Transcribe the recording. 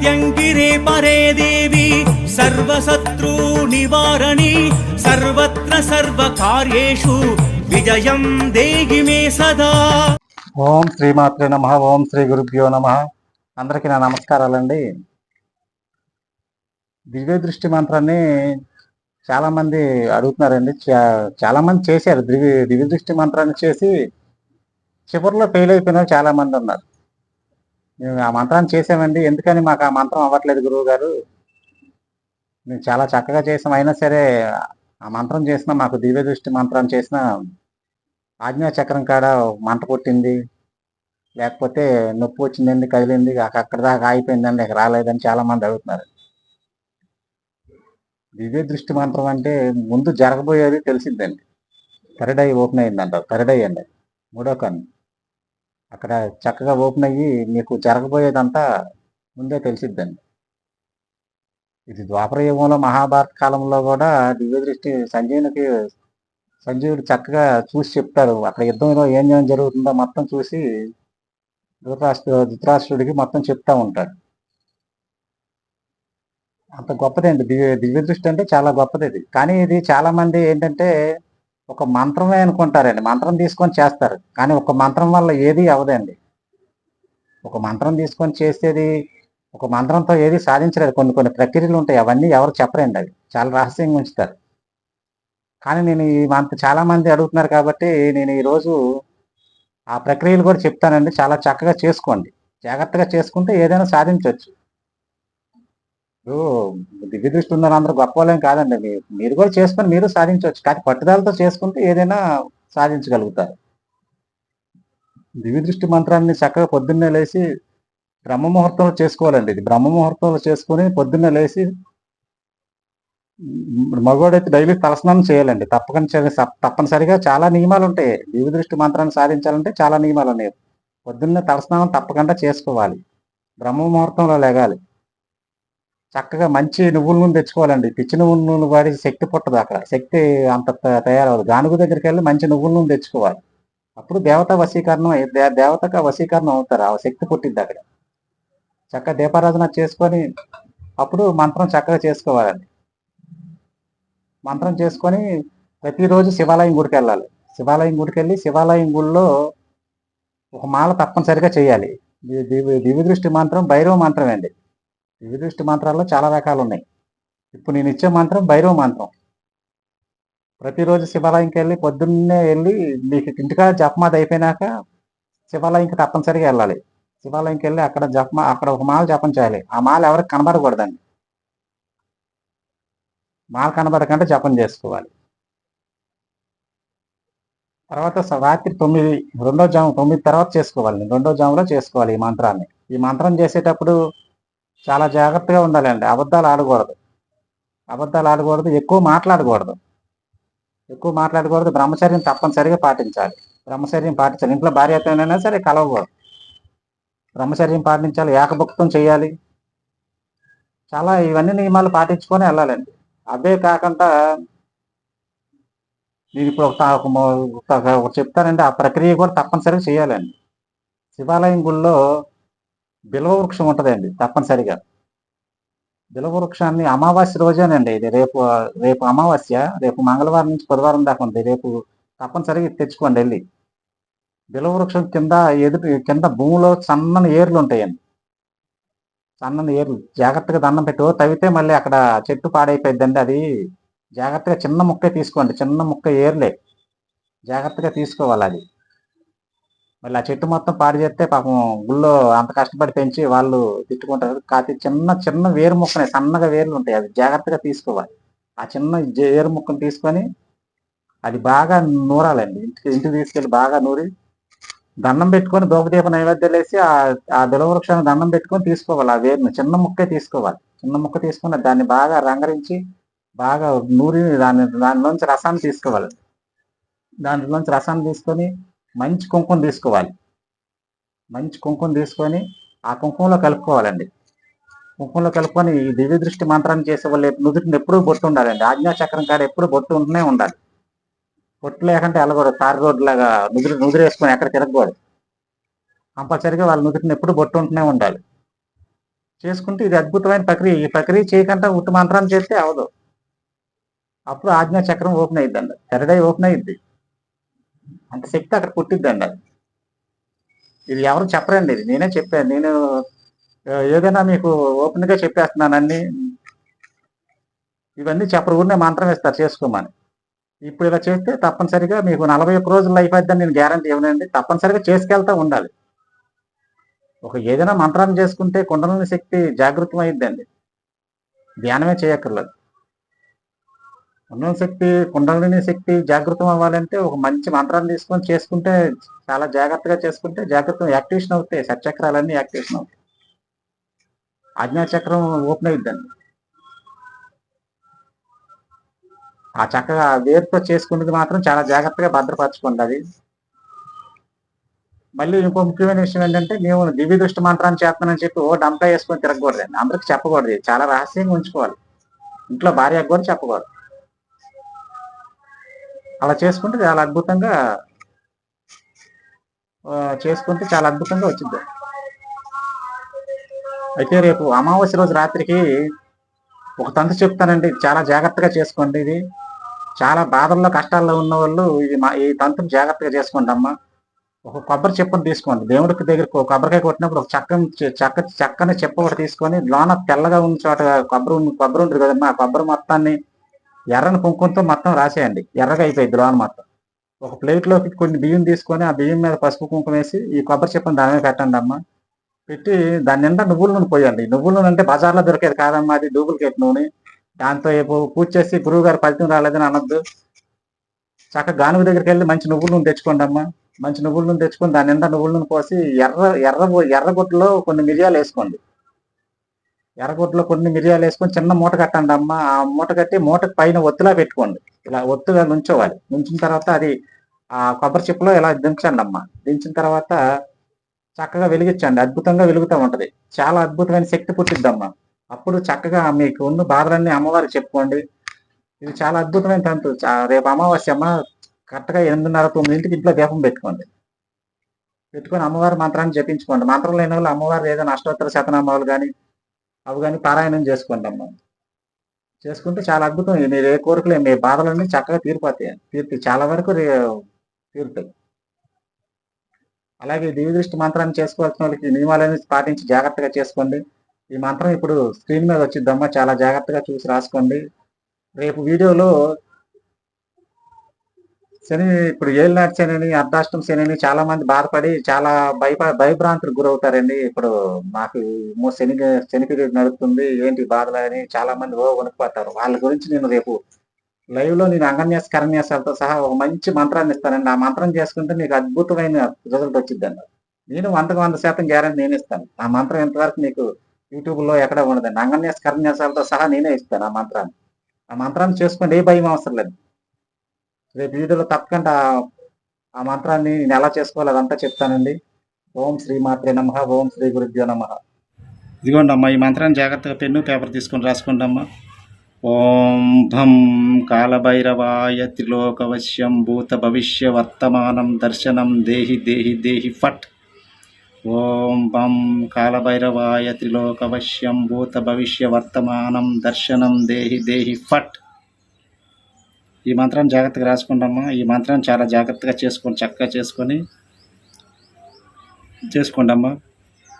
ప్రత్యంగిరే పరే దేవి సర్వశత్రూ నివారణి సర్వత్ర సర్వకార్యేషు విజయం దేహి మే సదా. ఓం శ్రీమాత్రే నమ ఓం శ్రీ గురుభ్యో నమ. అందరికీ నా నమస్కారాలండి. దివ్య దృష్టి మంత్రాన్ని చాలా మంది అడుగుతున్నారండి చాలామంది చాలా మంది చేశారు. దివ్య దివ్య దృష్టి మంత్రాన్ని చేసి చివరిలో ఫెయిల్ అయిపోయిన చాలామంది చాలా మంది ఉన్నారు. మేము ఆ మంత్రాన్ని చేసామండి. ఎందుకని మాకు ఆ మంత్రం అవ్వట్లేదు గురువు గారు మేము చాలా చక్కగా చేసాం. అయినా సరే ఆ మంత్రం చేసిన మాకు దివ్య దృష్టి మంత్రం చేసిన ఆజ్ఞా చక్రం కాడ మంట పుట్టింది లేకపోతే నొప్పి వచ్చిందండి కదిలింది అక్కడ దాకా ఆగిపోయిందండి ఇక రాలేదని చాలా మంది అడుగుతున్నారు. దివ్య దృష్టి మంత్రం అంటే ముందు జరగబోయేది తెలిసిందండి. థర్డ్ ఐ ఓపెన్ అయిందంట. థర్డ్ ఐ అండి. మూడో కన్ను. అక్కడ చక్కగా ఓపెన్ అయ్యి మీకు జరగబోయేదంతా ముందే తెలిసిద్దండి. ఇది ద్వాపర యుగంలో మహాభారత కాలంలో కూడా దివ్య దృష్టి సంజీవునికి సంజీవుడు చక్కగా చూసి చెప్తాడు అక్కడ యుద్ధంలో ఏం ఏం జరుగుతుందో మొత్తం చూసి ధృతరాష్ట్ర ధృతరాష్ట్రుడికి మొత్తం చెప్తా ఉంటాడు. అంత గొప్పదండి దివ్య దివ్య దృష్టి అంటే చాలా గొప్పది ఇది. కానీ ఇది చాలామంది ఏంటంటే ఒక మంత్రమే అనుకుంటారండి. మంత్రం తీసుకొని చేస్తారు. కానీ ఒక మంత్రం వల్ల ఏది అవదండి ఒక మంత్రం తీసుకొని చేసేది ఒక మంత్రంతో ఏది సాధించలేదు. కొన్ని కొన్ని ప్రక్రియలు ఉంటాయి. అవన్నీ ఎవరు చెప్పరండి అవి. చాలా రహస్యంగా ఉంచుతారు. కానీ నేను ఈ మంత్ చాలా మంది అడుగుతున్నారు కాబట్టి నేను ఈరోజు ఆ ప్రక్రియలు కూడా చెప్తానండి. చాలా చక్కగా చేసుకోండి. జాగ్రత్తగా చేసుకుంటే ఏదైనా సాధించవచ్చు దివ్య దృష్టి ఉందని అందరూ గొప్ప కాదండి. మీరు కూడా చేసుకొని మీరు సాధించవచ్చు. కానీ పట్టుదలతో చేసుకుంటే ఏదైనా సాధించగలుగుతారు. దివ్య దృష్టి మంత్రాన్ని చక్కగా పొద్దున్నే లేచి బ్రహ్మ ముహూర్తంలో చేసుకోవాలండి. ఇది బ్రహ్మ ముహూర్తంలో చేసుకొని పొద్దున్నే లేచి మగవాడైతే డైలీ తలస్నానం చేయాలండి. తప్పకుండా తప్పనిసరిగా చాలా నియమాలు ఉంటాయి. దివ్య దృష్టి మంత్రాన్ని సాధించాలంటే చాలా నియమాలు ఉన్నాయి పొద్దున్నే తలస్నానం తప్పకుండా చేసుకోవాలి. బ్రహ్మ ముహూర్తంలో లేగాలి. చక్కగా మంచి నువ్వుల నూనె తెచ్చుకోవాలండి. పిచ్చి నువ్వుల నూనె వాడి శక్తి పుట్టదు అక్కడ. శక్తి అంత త- తయారవదు గానుగు దగ్గరికి వెళ్ళి మంచి నువ్వుల నూనె తెచ్చుకోవాలి. అప్పుడు దేవత వశీకరణం దేవతగా వశీకరణం అవుతారు. ఆ శక్తి పుట్టింది అక్కడ. చక్కగా దీపారాధన చేసుకొని అప్పుడు మంత్రం చక్కగా చేసుకోవాలండి. మంత్రం చేసుకొని ప్రతిరోజు శివాలయం గుడికి వెళ్ళాలి. శివాలయం గుడికి వెళ్ళి శివాలయం గుడిలో ఒక మాల తప్పనిసరిగా చేయాలి. దివ్య దివ్య దృష్టి మంత్రం భైరవ మంత్రం అండి దివ్య మంత్రాల్లో చాలా రకాలు ఉన్నాయి ఇప్పుడు నేను ఇచ్చే మంత్రం భైరవ మంత్రం. ప్రతిరోజు శివాలయంకి వెళ్ళి పొద్దున్నే వెళ్ళి మీకు ఇంటికాడ జపమాద అయిపోయినాక శివాలయంకి తప్పనిసరిగా వెళ్ళాలి. శివాలయంకి వెళ్ళి అక్కడ జపమా అక్కడ ఒక మాల జపం చేయాలి. ఆ మాల ఎవరికి కనబడకూడదండి. మాల కనబడకంటే జపం చేసుకోవాలి. తర్వాత స- రాత్రి తొమ్మిది రెండో జాము తొమ్మిది తర్వాత చేసుకోవాలి. రెండో జాములో చేసుకోవాలి ఈ మంత్రాన్ని. ఈ మంత్రం చేసేటప్పుడు చాలా జాగ్రత్తగా ఉండాలండి. అబద్ధాలు ఆడకూడదు. అబద్ధాలు ఆడకూడదు. ఎక్కువ మాట్లాడకూడదు. ఎక్కువ మాట్లాడకూడదు. బ్రహ్మచర్యం తప్పనిసరిగా పాటించాలి. బ్రహ్మచర్యం పాటించాలి. ఇంట్లో భార్యతోనైనా సరే కలవకూడదు. బ్రహ్మచర్యం పాటించాలి. ఏకభుక్తం చేయాలి. చాలా ఇవన్నీ నియమాలు పాటించుకొని వెళ్ళాలండి. అవే కాకుండా నేను ఇప్పుడు ఒక చెప్తానండి. ఆ ప్రక్రియ కూడా తప్పనిసరిగా చేయాలండి. శివాలయం గుళ్ళో బిల్వ వృక్షం ఉంటుందండి తప్పనిసరిగా. బిల్వ వృక్షాన్ని అమావాస్య రోజేనండి. ఇది రేపు రేపు అమావాస్య రేపు మంగళవారం నుంచి బుధవారం దాకా ఉంది. రేపు తప్పనిసరిగా తెచ్చుకోండి వెళ్ళి. బిల్వ వృక్షం కింద ఎదుటి కింద భూమిలో సన్నని ఏర్లు ఉంటాయండి. సన్నని ఏర్లు. జాగ్రత్తగా దండం పెట్టు తవ్వితే మళ్ళీ అక్కడ చెట్టు పాడైపోయిందండి అది జాగ్రత్తగా చిన్న ముక్కే తీసుకోండి. చిన్న ముక్క ఏర్లే. జాగ్రత్తగా తీసుకోవాలి అది. మళ్ళీ ఆ చెట్టు మొత్తం పాడు చేస్తే పాపం గుళ్ళో అంత కష్టపడి పెంచి వాళ్ళు తిట్టుకుంటారు. కాకపోతే చిన్న చిన్న వేరు ముక్కనే సన్నగా వేర్లు ఉంటాయి. అవి జాగ్రత్తగా తీసుకోవాలి. ఆ చిన్న వేరు ముక్కను తీసుకొని అది బాగా నూరాలండి. ఇంటికి ఇంటికి తీసుకెళ్ళి బాగా నూరి దండం పెట్టుకొని దోపదీప నైవేద్యాలు వేసి ఆ ఆ బిలవృక్షాన్ని దండం పెట్టుకొని తీసుకోవాలి. ఆ వేరును చిన్న ముక్కే తీసుకోవాలి. చిన్న ముక్క తీసుకుని దాన్ని బాగా రంగరించి బాగా నూరి దాని దానిలోంచి రసాన్ని తీసుకోవాలి. దాంట్లోంచి రసాన్ని తీసుకొని మంచి కుంకుమ తీసుకోవాలి. మంచి కుంకుమ తీసుకొని ఆ కుంకుమలో కలుపుకోవాలండి. కుంకుమలో కలుపుకొని ఈ దివ్య దృష్టి మంత్రాన్ని చేసే వాళ్ళు నుదుటిని ఎప్పుడూ బొట్టు ఉండాలండి. ఆజ్ఞా చక్రం కాడ ఎప్పుడు బొట్టు ఉంటూనే ఉండాలి. బొట్టు లేకుంటే వెళ్ళకూడదు తార్ రోడ్డు లాగా నుదురు నుదురు వేసుకొని ఎక్కడ తిరగకూడదు కంపల్సరిగా వాళ్ళ నుదుటిని ఎప్పుడు బొట్టు ఉంటూనే ఉండాలి. చేసుకుంటే ఇది అద్భుతమైన ప్రక్రియ. ఈ ప్రక్రియ చేయకుండా ఉట్టు మంత్రాన్ని చేస్తే అవదు. అప్పుడు ఆజ్ఞా చక్రం ఓపెన్ అయ్యిద్దండి థర్డ్ ఓపెన్ అయ్యిద్ది అంత శక్తి అక్కడ పుట్టిద్దండి అది. ఇది ఎవరు చెప్పరండి ఇది. నేనే చెప్పాను నేను ఏదైనా మీకు ఓపెన్గా చెప్పేస్తున్నాను అన్ని ఇవన్నీ చెప్పరు ఊరినే మంత్రం ఇస్తారు చేసుకోమని. ఇప్పుడు ఇలా చేస్తే తప్పనిసరిగా మీకు నలభై ఒక్క రోజులు లైఫ్ అయిద్దని నేను గ్యారంటీ ఇవ్వనండి. తప్పనిసరిగా చేసుకెళ్తా ఉండాలి. ఒక ఏదైనా మంత్రాన్ని చేసుకుంటే కుండలని శక్తి జాగృతం అయ్యిద్దండి ధ్యానమే చేయక్కర్లేదు. కుండల శక్తి కుండలిని శక్తి జాగృతం అవ్వాలంటే ఒక మంచి మంత్రాన్ని తీసుకొని చేసుకుంటే చాలా జాగ్రత్తగా చేసుకుంటే జాగ్రత్త యాక్టివేషన్ అవుతాయి. సచక్రాలన్నీ యాక్టివేషన్ అవుతాయి. ఆజ్ఞాచక్రం ఓపెన్ అయిద్దండి. ఆ చక్కగా వేరుతో చేసుకునేది మాత్రం చాలా జాగ్రత్తగా భద్రపరచుకోండి అది. మళ్ళీ ఇంకో ముఖ్యమైన విషయం ఏంటంటే మేము దివ్య దృష్టి మంత్రాన్ని చేస్తానని చెప్పి ఓ డంపై వేసుకొని తిరగకూడదండి. అందరికి చెప్పకూడదు. చాలా రహస్యంగా ఉంచుకోవాలి. ఇంట్లో భార్యకు కూడా చెప్పకూడదు. అలా చేసుకుంటే చాలా అద్భుతంగా చేసుకుంటే చాలా అద్భుతంగా వచ్చింది అయితే రేపు అమావాస్య రోజు రాత్రికి ఒక తంతు చెప్తానండి. చాలా జాగ్రత్తగా చేసుకోండి ఇది. చాలా బాధల్లో కష్టాల్లో ఉన్న వాళ్ళు ఇది మా ఈ తంతుని జాగ్రత్తగా చేసుకోండి అమ్మా. ఒక కొబ్బరి చెప్పును తీసుకోండి. దేవుడికి దగ్గర ఒక కొబ్బరికాయ కొట్టినప్పుడు ఒక చక్కని చక్క చక్కని చెప్ప ఒకటి తీసుకొని లోన తెల్లగా ఉన్న చోట కొబ్బరి కొబ్బరి ఉంటుంది కదమ్మా. ఆ కొబ్బరి మొత్తాన్ని ఎర్రని కుంకుమతో మొత్తం రాసేయండి. ఎర్రగా అయిపోయింది లోన మొత్తం. ఒక ప్లేట్లోకి కొన్ని బియ్యం తీసుకొని ఆ బియ్యం మీద పసుపు కుంకుమ వేసి ఈ కొబ్బరి చెప్పని దాని మీద పెట్టండి అమ్మ పెట్టి దాని నిండా నువ్వుల నూనె పోయండి. నువ్వుల నూనె అంటే బజార్లో దొరికేది కాదమ్మా అది డూప్లికేట్ నూనె. దాంతో రేపు పూజ చేసి గురువు గారు ఫలితం రాలేదని అనొద్దు. చక్కగా గానుగు దగ్గరికి వెళ్ళి మంచి నువ్వుల నూనె తెచ్చుకోండి అమ్మా మంచి నువ్వుల నూనె తెచ్చుకొని దాని నిండా నువ్వుల నూనె పోసి ఎర్ర ఎర్ర ఎర్రగుడ్డలో కొన్ని మిరియాలు వేసుకోండి. ఎర్రగొడ్డలో కొన్ని మిరియాలు వేసుకొని చిన్న మూట కట్టండి అమ్మ. ఆ మూట కట్టి మూటకు పైన ఒత్తులా పెట్టుకోండి. ఇలా ఒత్తుగా నుంచోవాలి. నుంచిన తర్వాత అది ఆ కొబ్బరి చిప్పులో ఇలా దించండి అమ్మ. దించిన తర్వాత చక్కగా వెలిగించండి. అద్భుతంగా వెలుగుతూ ఉంటది. చాలా అద్భుతమైన శక్తి పుట్టిద్దమ్మా అప్పుడు చక్కగా మీకు ఉన్న బాధలన్నీ అమ్మవారికి చెప్పుకోండి. ఇది చాలా అద్భుతమైన తంతు. రేపు అమావాస్య అమ్మ. కరెక్ట్గా ఎనిమిదిన్నర తొమ్మిదింటికి ఇంట్లో దీపం పెట్టుకోండి. పెట్టుకొని అమ్మవారి మంత్రాన్ని జపించుకోండి. మంత్రం లేని వాళ్ళు అమ్మవారి ఏదైనా అష్టోత్తర శతనామాలు కానీ అవి కానీ పారాయణం చేసుకోండి అమ్మ చేసుకుంటే చాలా అద్భుతం. మీరు ఏ కోరికలు మీ బాధలన్నీ చక్కగా తీరిపోతాయి. తీర్పు చాలా వరకు రే- తీరుతాయి. అలాగే దివ్య దృష్టి మంత్రాన్ని చేసుకోవాల్సిన వాళ్ళకి నియమాలన్నీ పాటించి జాగ్రత్తగా చేసుకోండి. ఈ మంత్రం ఇప్పుడు స్క్రీన్ మీద వచ్చిద్దమ్మా చాలా జాగ్రత్తగా చూసి రాసుకోండి. రేపు వీడియోలో శని ఇప్పుడు ఏలినాటి శని అర్ధాష్టం శని చాలా మంది బాధపడి చాలా భయప భయభ్రాంతులకు గురవుతారండి. ఇప్పుడు మాకు శని శని పీరియడ్ నడుపుతుంది. ఏంటి బాధలు అని చాలా మంది ఓ వణికిపోతారు. వాళ్ళ గురించి నేను రేపు లైవ్లో నేను అంగన్యాస కరణ్యాసాలతో సహా ఒక మంచి మంత్రాన్ని ఇస్తానండి. ఆ మంత్రం చేసుకుంటే మీకు అద్భుతమైన రిజల్ట్ వచ్చిందండి నేను వందకు వంద శాతం గ్యారంటీ నేను ఇస్తాను. ఆ మంత్రం ఇంతవరకు మీకు యూట్యూబ్లో ఎక్కడ ఉండదండి. అంగన్యాస కరణ్యాసాలతో సహా నేనే ఇస్తాను ఆ మంత్రాన్ని. ఆ మంత్రాన్ని చేసుకోండి. ఏ భయం అవసరం లేదు. రేపు వీడియోలో తప్పకుండా ఆ- మంత్రాన్ని నేను ఎలా చేసుకోవాలి అదంతా చెప్తానండి. ఓం శ్రీ మాత్రే నమ ఓం శ్రీ గురుభ్యో నమ. ఇదిగోండి అమ్మా ఈ మంత్రాన్ని జాగ్రత్తగా పెన్ను పేపర్ తీసుకొని రాసుకోండి అమ్మా ఓం భం కాలభైరవాయ త్రిలోకవశ్యం భూత భవిష్య వర్తమానం దర్శనం దేహి దేహి దేహి ఫట్. ఓం భం కాలభైరవాయ త్రిలోకవశ్యం భూత భవిష్య వర్తమానం దర్శనం దేహి దేహి ఫట్. ఈ మంత్రాన్ని జాగ్రత్తగా రాసుకుంటామా? ఈ మంత్రాన్ని చాలా జాగ్రత్తగా చేసుకొని చక్కగా చేసుకొని చేసుకోండమ్మా